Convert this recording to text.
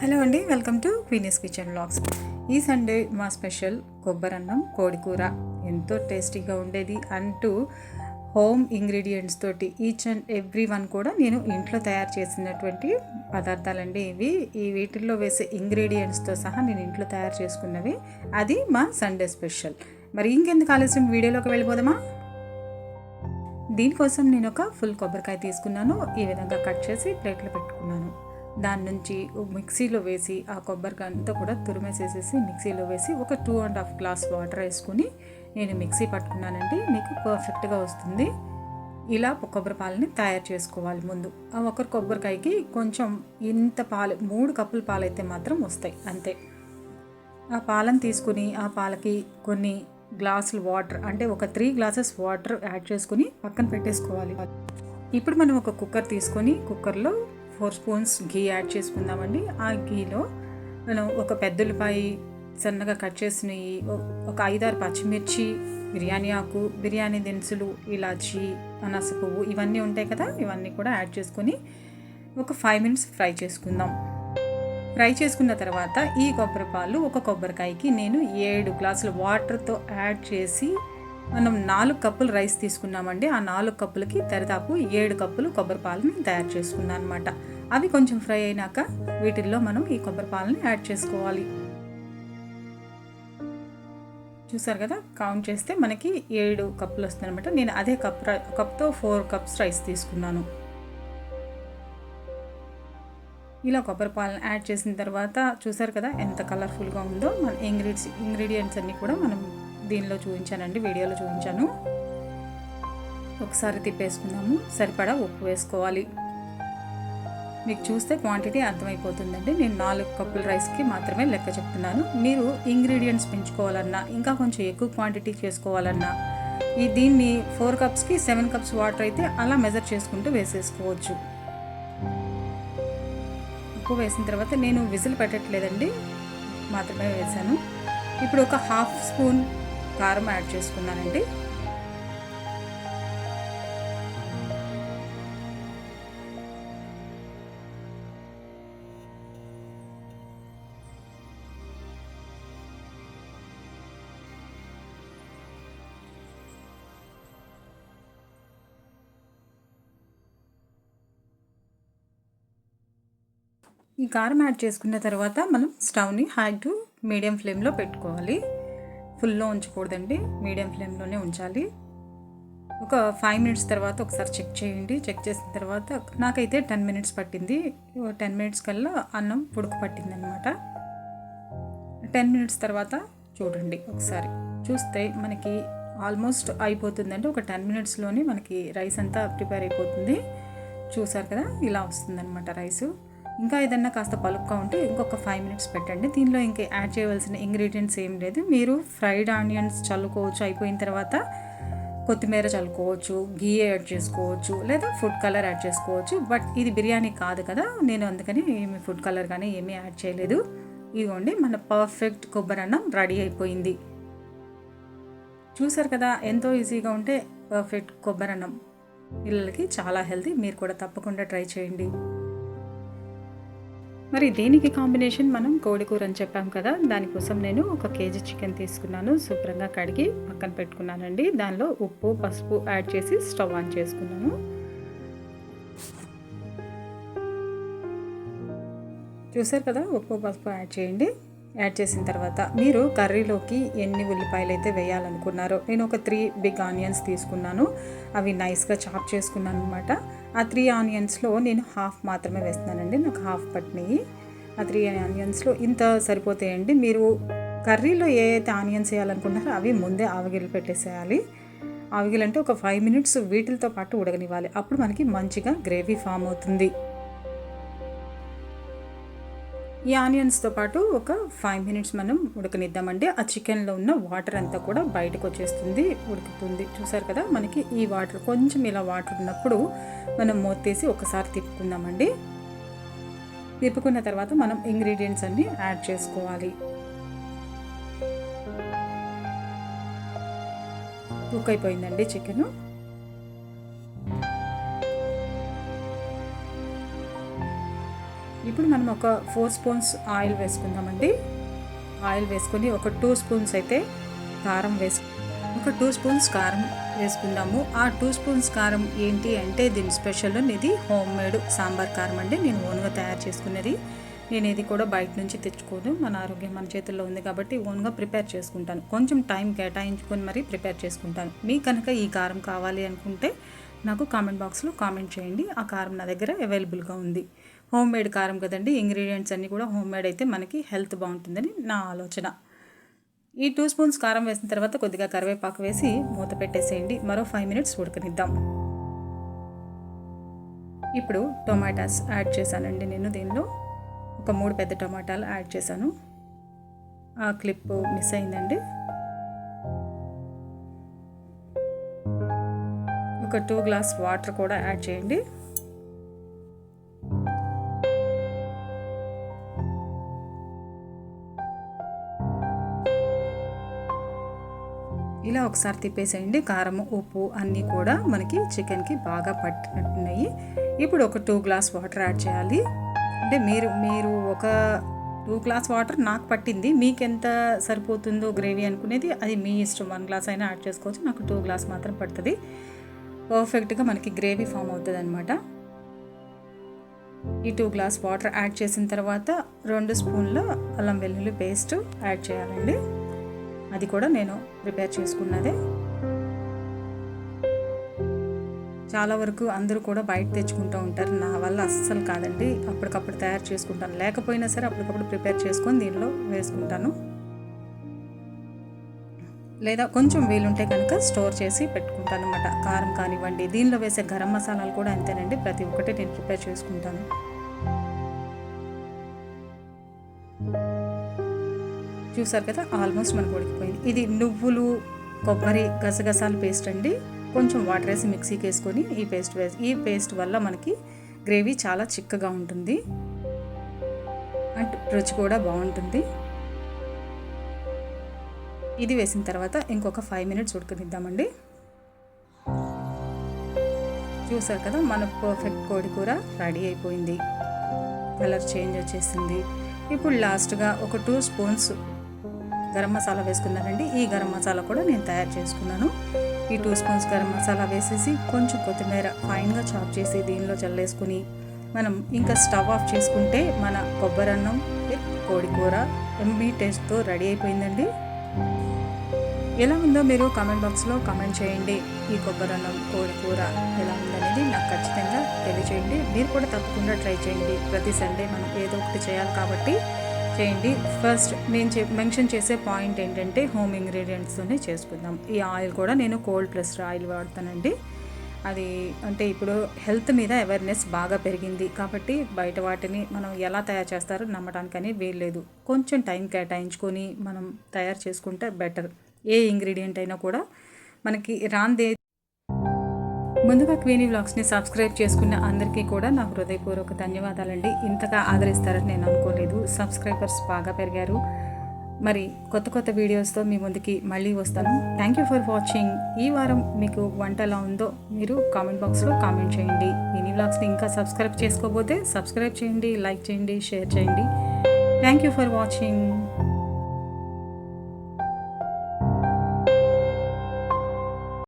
Hello అండి welcome to Queenie's kitchen vlogs ఈ Sunday మా స్పెషల్ కొబ్బరన్నం కోడికూర ఎంతో టేస్టీగా ఉండేది అంటూ హోమ్ ఇంగ్రీడియంట్స్ తోటి ఈచ్ అండ్ ఎవ్రీ వన్ కూడా నేను ఇంట్లో తయారు చేసినటువంటి పదార్థాలండి ఇవి. ఈ వీటిల్లో వేసే ఇంగ్రీడియంట్స్తో సహా నేను ఇంట్లో తయారు చేసుకున్నవి. అది మా సండే స్పెషల్ మరి ఇంకెందుకు ఆలస్యం? వీడియోలోకి వెళ్ళిపోదామా? దీనికోసం నేను ఒక ఫుల్ కొబ్బరికాయ తీసుకున్నాను. ఈ విధంగా కట్ చేసి ప్లేట్లో పెట్టుకున్నాను. దాని నుంచి మిక్సీలో వేసి ఆ కొబ్బరికాయ అంతా కూడా తురిమేసేసేసి మిక్సీలో వేసి ఒక two and half glass water వేసుకుని నేను మిక్సీ పట్టుకున్నానండి. మీకు పర్ఫెక్ట్గా వస్తుంది. ఇలా కొబ్బరి పాలని తయారు చేసుకోవాలి ముందు. ఆ ఒకరి కొబ్బరికాయకి కొంచెం ఇంత పాలు మూడు కప్పుల పాలు అయితే మాత్రం వస్తాయి. అంతే. ఆ పాలను తీసుకుని ఆ పాలకి కొన్ని గ్లాసులు వాటర్ అంటే ఒక త్రీ గ్లాసెస్ వాటర్ యాడ్ చేసుకుని పక్కన పెట్టేసుకోవాలి. ఇప్పుడు మనం ఒక కుక్కర్ తీసుకొని కుక్కర్లో ఫోర్ స్పూన్స్ ఘీ యాడ్ చేసుకుందామండి. ఆ ఘీలో మనం ఒక పెద్దలపాయి సన్నగా కట్ చేసిన ఒక ఐదారు పచ్చిమిర్చి బిర్యానీ ఆకు బిర్యానీ దినుసులు ఇలాచి అనాస పువ్వు ఇవన్నీ ఉంటాయి కదా ఇవన్నీ కూడా యాడ్ చేసుకొని ఒక ఫైవ్ మినిట్స్ ఫ్రై చేసుకుందాం. ఫ్రై చేసుకున్న తర్వాత ఈ కొబ్బరి పాలు ఒక కొబ్బరికాయకి నేను ఏడు గ్లాసుల వాటర్తో యాడ్ చేసి మనం నాలుగు కప్పులు రైస్ తీసుకున్నామండి. ఆ నాలుగు కప్పులకి దరిదాపు ఏడు కప్పులు కొబ్బరి పాలని తయారు చేసుకున్నాను అనమాట అవి కొంచెం ఫ్రై అయినాక వీటిల్లో మనం ఈ కొబ్బరి పాలని యాడ్ చేసుకోవాలి. చూసారు కదా? కౌంట్ చేస్తే మనకి ఏడు కప్పులు వస్తుంది అనమాట నేను అదే కప్ కప్తో ఫోర్ కప్స్ రైస్ తీసుకున్నాను. ఇలా కొబ్బరి పాలను యాడ్ చేసిన తర్వాత చూసారు కదా ఎంత కలర్ఫుల్గా ఉందో? మన ఇంగ్రీడియంట్స్ ఇంగ్రీడియంట్స్ అన్నీ కూడా మనం దీనిలో చూపించానండి వీడియోలో చూపించాను. ఒకసారి తిప్పేసుకుందాము. సరిపడా ఉప్పు వేసుకోవాలి. మీకు చూస్తే క్వాంటిటీ అర్థమైపోతుందండి. నేను నాలుగు కప్పుల రైస్కి మాత్రమే లెక్క చెప్తున్నాను. మీరు ఇంగ్రీడియంట్స్ పెంచుకోవాలన్నా ఇంకా కొంచెం ఎక్కువ క్వాంటిటీ చేసుకోవాలన్నా ఈ దీన్ని ఫోర్ కప్స్కి సెవెన్ కప్స్ వాటర్ అయితే అలా మెజర్ చేసుకుంటూ వేసేసుకోవచ్చు. ఉప్పు వేసిన తర్వాత నేను విజిల్ పెట్టట్లేదండి. మాత్రమే వేసాను. ఇప్పుడు ఒక హాఫ్ స్పూన్ కారం యాడ్ చేసుకున్నానండి. ఈ కారం యాడ్ చేసుకున్న తర్వాత మనం స్టవ్ని హై టు మీడియం ఫ్లేమ్లో పెట్టుకోవాలి. ఫుల్లో ఉంచకూడదండి. మీడియం ఫ్లేమ్లోనే ఉంచాలి. ఒక ఫైవ్ మినిట్స్ తర్వాత ఒకసారి చెక్ చేయండి. చెక్ చేసిన తర్వాత నాకైతే టెన్ మినిట్స్ పట్టింది. టెన్ మినిట్స్ కల్లా అన్నం పుడుకు పట్టింది అనమాట టెన్ మినిట్స్ తర్వాత చూడండి ఒకసారి. చూస్తే మనకి ఆల్మోస్ట్ అయిపోతుందంటే ఒక టెన్ మినిట్స్లోనే మనకి రైస్ అంతా ప్రిపేర్ అయిపోతుంది. చూసారు కదా? ఇలా వస్తుందన్నమాట రైసు. ఇంకా ఏదన్నా కాస్త పలుపుగా ఉంటే ఇంకొక ఫైవ్ మినిట్స్ పెట్టండి. దీనిలో ఇంకా యాడ్ చేయవలసిన ఇంగ్రీడియంట్స్ ఏం లేదు. మీరు ఫ్రైడ్ ఆనియన్స్ చల్లుకోవచ్చు అయిపోయిన తర్వాత కొత్తిమీర చల్లుకోవచ్చు గీ యాడ్ చేసుకోవచ్చు లేదా ఫుడ్ కలర్ యాడ్ చేసుకోవచ్చు. బట్ ఇది బిర్యానీ కాదు కదా నేను అందుకని ఏమి ఫుడ్ కలర్ కానీ ఏమీ యాడ్ చేయలేదు. ఇదిగోండి మన పర్ఫెక్ట్ కొబ్బరి అన్నం రెడీ అయిపోయింది. చూసారు కదా ఎంతో ఈజీగా ఉంటే పర్ఫెక్ట్ కొబ్బరి అన్నం పిల్లలకి చాలా హెల్తీ మీరు కూడా తప్పకుండా ట్రై చేయండి. మరి దేనికి కాంబినేషన్ మనం కోడికూర అని చెప్పాం కదా దానికోసం నేను ఒక కేజీ చికెన్ తీసుకున్నాను శుభ్రంగా కడిగి పక్కన పెట్టుకున్నానండి. దానిలో ఉప్పు పసుపు యాడ్ చేసి స్టవ్ ఆన్ చేసుకున్నాను. చూసారు కదా ఉప్పు పసుపు యాడ్ చేయండి. యాడ్ చేసిన తర్వాత మీరు కర్రీలోకి ఎన్ని ఉల్లిపాయలు అయితే వేయాలనుకున్నారో నేను ఒక త్రీ బిగ్ ఆనియన్స్ తీసుకున్నాను. అవి నైస్గా చాప్ చేసుకున్నాను అనమాట ఆ త్రీ ఆనియన్స్లో నేను హాఫ్ మాత్రమే వేస్తున్నానండి నాకు హాఫ్ పట్టినాయి ఆ త్రీ ఆనియన్స్లో ఇంత సరిపోతాయండి. మీరు కర్రీలో ఏ అయితే ఆనియన్స్ వేయాలనుకుంటారో అవి ముందే ఆవగిలు పెట్టేసేయాలి. ఆవగిలు అంటే ఒక ఫైవ్ మినిట్స్ వీటితో పాటు ఉడకనివ్వాలి. అప్పుడు మనకి మంచిగా గ్రేవీ ఫామ్ అవుతుంది. ఈ ఆనియన్స్తో పాటు ఒక ఫైవ్ మినిట్స్ మనం ఉడకనిద్దామండి. ఆ చికెన్లో ఉన్న వాటర్ అంతా కూడా బయటకు వచ్చేస్తుంది ఉడుకుతుంది. చూసారు కదా మనకి ఈ వాటర్ కొంచెం ఇలా వాటర్ ఉన్నప్పుడు మనం మూతేసి ఒకసారి తిప్పుకుందామండి. తిప్పుకున్న తర్వాత మనం ఇంగ్రీడియంట్స్ అన్నీ యాడ్ చేసుకోవాలి. కుక్ అయిపోయిందండి చికెను. ఇప్పుడు మనం ఒక ఫోర్ స్పూన్స్ ఆయిల్ వేసుకుందామండి. ఆయిల్ వేసుకొని ఒక టూ స్పూన్స్ అయితే కారం వేసు ఒక టూ స్పూన్స్ కారం వేసుకుందాము. ఆ టూ స్పూన్స్ కారం ఏంటి అంటే దీని స్పెషల్ ఇది హోమ్ మేడ్ సాంబార్ కారం అండి. నేను ఓన్గా తయారు చేసుకున్నది. నేను ఇది కూడా బయట నుంచి తెచ్చుకోను. మన ఆరోగ్యం మన చేతుల్లో ఉంది కాబట్టి ఓన్గా ప్రిపేర్ చేసుకుంటాను. కొంచెం టైం కేటాయించుకొని మరీ ప్రిపేర్ చేసుకుంటాను. మీకు కనుక ఈ కారం కావాలి అనుకుంటే నాకు కామెంట్ బాక్స్లో కామెంట్ చేయండి. ఆ కారం నా దగ్గర అవైలబుల్గా ఉంది. హోమ్ మేడ్ కారం కదండి. ఇంగ్రీడియంట్స్ అన్నీ కూడా హోమ్ మేడ్ అయితే మనకి హెల్త్ బాగుంటుందని నా ఆలోచన. ఈ టూ స్పూన్స్ కారం వేసిన తర్వాత కొద్దిగా కరివేపాకు వేసి మూత పెట్టేసేయండి. మరో ఫైవ్ మినిట్స్ ఉడకనిద్దాం. ఇప్పుడు టొమాటాస్ యాడ్ చేశానండి నేను దీనిలో. ఒక మూడు పెద్ద టొమాటాలు యాడ్ చేశాను. ఆ క్లిప్ మిస్ అయిందండి. ఒక టూ గ్లాస్ వాటర్ కూడా యాడ్ చేయండి. ఒకసారి తిప్పేసేయండి. కారం ఉప్పు అన్నీ కూడా మనకి చికెన్కి బాగా పట్టినట్టున్నాయి. ఇప్పుడు ఒక టూ గ్లాస్ వాటర్ యాడ్ చేయాలి. అంటే మీరు మీరు ఒక టూ గ్లాస్ వాటర్ నాకు పట్టింది. మీకు ఎంత సరిపోతుందో గ్రేవీ అనుకునేది అది మీ ఇష్టం. వన్ గ్లాస్ అయినా యాడ్ చేసుకోవచ్చు. నాకు టూ గ్లాస్ మాత్రం పడుతుంది. పర్ఫెక్ట్గా మనకి గ్రేవీ ఫామ్ అవుతుంది అనమాట ఈ టూ గ్లాస్ వాటర్ యాడ్ చేసిన తర్వాత రెండు స్పూన్ల అల్లం వెల్లుల్లి పేస్ట్ యాడ్ చేయాలండి. అది కూడా నేను ప్రిపేర్ చేసుకున్నదే. చాలా వరకు అందరూ కూడా బయట తెచ్చుకుంటూ ఉంటారు. నా వల్ల అస్సలు కాదండి. అప్పటికప్పుడు తయారు చేసుకుంటాను. లేకపోయినా సరే అప్పటికప్పుడు ప్రిపేర్ చేసుకొని దీనిలో వేసుకుంటాను. లేదా కొంచెం వీలుంటే కనుక స్టోర్ చేసి పెట్టుకుంటాను అనమాట కారం కానివ్వండి దీనిలో వేసే గరం మసాలాలు కూడా అంతేనండి. ప్రతి ఒక్కటి నేను ప్రిపేర్ చేసుకుంటాను. చూసారు కదా ఆల్మోస్ట్ మనకు ఉడికిపోయింది. ఇది నువ్వులు కొబ్బరి గసగసాల పేస్ట్ అండి. కొంచెం వాటర్ వేసి మిక్సీకి వేసుకొని ఈ పేస్ట్ వేసి ఈ పేస్ట్ వల్ల మనకి గ్రేవీ చాలా చిక్కగా ఉంటుంది. అండ్ రుచి కూడా బాగుంటుంది. ఇది వేసిన తర్వాత ఇంకొక ఫైవ్ మినిట్స్ ఉడకనిద్దామండి. చూసారు కదా మన పర్ఫెక్ట్ కోడి కూర రెడీ అయిపోయింది. కలర్ చేంజ్ వచ్చేసింది. ఇప్పుడు లాస్ట్గా ఒక టూ స్పూన్స్ గరం మసాలా వేసుకున్నానండి. ఈ గరం మసాలా కూడా నేను తయారు చేసుకున్నాను. ఈ టూ స్పూన్స్ గరం మసాలా వేసేసి కొంచెం కొత్తిమీర ఫైన్గా చాప్ చేసి దీనిలో చల్లేసుకుని మనం ఇంకా స్టవ్ ఆఫ్ చేసుకుంటే మన కొబ్బరి అన్నం విత్ కోడి కూర ఎంబీ టేస్ట్తో రెడీ అయిపోయిందండి. ఎలా ఉందో మీరు కామెంట్ బాక్స్లో కామెంట్ చేయండి. ఈ కొబ్బరి అన్నం కోడి కూర ఎలా ఉందనేది నాకు ఖచ్చితంగా తెలియచేయండి. మీరు కూడా తప్పకుండా ట్రై చేయండి. ప్రతి సండే మనం ఏదో ఒకటి చేయాలి కాబట్టి చేయండి. ఫస్ట్ నేను మెన్షన్ చేసే పాయింట్ ఏంటంటే హోమ్ ఇంగ్రీడియంట్స్తోనే చేసుకుందాం. ఈ ఆయిల్ కూడా నేను కోల్డ్ ప్లస్ ఆయిల్ వాడతానండి. అది అంటే ఇప్పుడు హెల్త్ మీద అవేర్నెస్ బాగా పెరిగింది. కాబట్టి బయట వాటిని మనం ఎలా తయారు చేస్తారో నమ్మడానికని వీల్లేదు కొంచెం టైం కేటాయించుకొని మనం తయారు చేసుకుంటే బెటర్ ఏ ఇంగ్రీడియంట్ అయినా కూడా మనకి రాందే ముందుగా క్వీనీ వ్లాగ్స్ని సబ్స్క్రైబ్ చేసుకున్న అందరికీ కూడా నా హృదయపూర్వక ధన్యవాదాలండి. ఇంతగా ఆదరిస్తారని నేను అనుకోలేదు. సబ్స్క్రైబర్స్ బాగా పెరిగారు. మరి కొత్త కొత్త వీడియోస్తో మీ ముందుకి మళ్ళీ వస్తాను. థ్యాంక్ యూ ఫర్ వాచింగ్ ఈ వారం మీకు వంట ఎలా ఉందో మీరు కామెంట్ బాక్స్లో కామెంట్ చేయండి. మినీ వ్లాగ్స్ని ఇంకా సబ్స్క్రైబ్ చేసుకోబోతే సబ్స్క్రైబ్ చేయండి లైక్ చేయండి షేర్ చేయండి. Thank you for watching